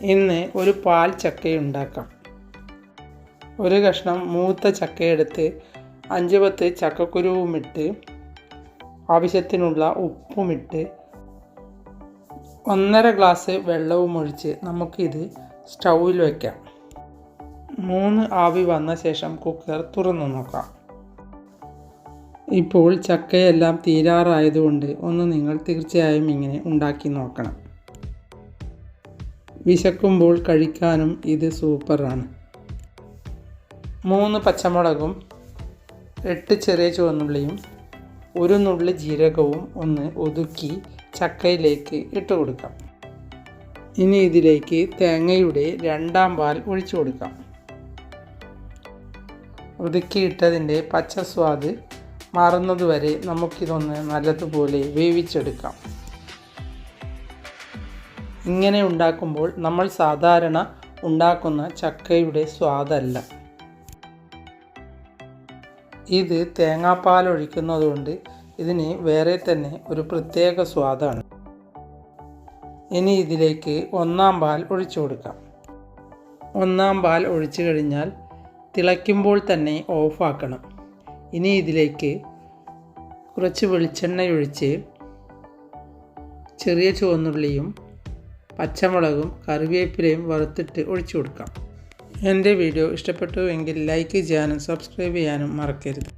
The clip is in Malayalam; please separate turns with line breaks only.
ഇന്ന് ഒരു പാൽ ചക്ക ഉണ്ടാക്കാം. ഒരു കഷ്ണം മൂത്ത ചക്കയെടുത്ത് അഞ്ച് പത്ത് ചക്കക്കുരുവുമിട്ട് ആവശ്യത്തിനുള്ള ഉപ്പുമിട്ട് ഒന്നര ഗ്ലാസ് വെള്ളവും ഒഴിച്ച് നമുക്കിത് സ്റ്റൗവിൽ വയ്ക്കാം മൂന്ന് ആവി വന്ന ശേഷം കുക്കർ തുറന്നു നോക്കാം. ഇപ്പോൾ ചക്കയെല്ലാം തീരാറായതുകൊണ്ട് ഒന്ന് നിങ്ങൾ തീർച്ചയായും ഇങ്ങനെ ഉണ്ടാക്കി നോക്കണം. വിശക്കുമ്പോൾ കഴിക്കാനും ഇത് സൂപ്പറാണ്. മൂന്ന് പച്ചമുളകും എട്ട് ചെറിയ ചുവന്നുള്ളിയും ഒരു നുള്ളി ജീരകവും ഒന്ന് ഒതുക്കി ചക്കയിലേക്ക് ഇട്ട് കൊടുക്കാം. ഇനി ഇതിലേക്ക് തേങ്ങയുടെ രണ്ടാം പാൽ ഒഴിച്ചു കൊടുക്കാം. ഒതുക്കിയിട്ടതിന്റെ പച്ച സ്വാദ് മാറുന്നതുവരെ നമുക്കിതൊന്ന് നല്ലതുപോലെ വേവിച്ചെടുക്കാം. ഇങ്ങനെ ഉണ്ടാക്കുമ്പോൾ നമ്മൾ സാധാരണ ഉണ്ടാക്കുന്ന ചക്കയുടെ സ്വാദല്ല. ഇത് തേങ്ങാപ്പാൽ ഒഴിക്കുന്നതുകൊണ്ട് ഇതിന് വേറെ തന്നെ ഒരു പ്രത്യേക സ്വാദാണ്. ഇനി ഇതിലേക്ക് ഒന്നാം പാൽ ഒഴിച്ചു കൊടുക്കാം. ഒന്നാം പാൽ ഒഴിച്ചു കഴിഞ്ഞാൽ തിളയ്ക്കുമ്പോൾ തന്നെ ഓഫാക്കണം ഇനി ഇതിലേക്ക് കുറച്ച് വെളിച്ചെണ്ണ ഒഴിച്ച് ചെറിയ ചുവന്നുള്ളിയും പച്ചമുളകും കറിവേപ്പിലയും വറുത്തിട്ട് ഒഴിച്ചു കൊടുക്കാം. എന്റെ വീഡിയോ ഇഷ്ടപ്പെട്ടു എങ്കിൽ ലൈക്ക് ചെയ്യാനും സബ്സ്ക്രൈബ് ചെയ്യാനും മറക്കരുത്.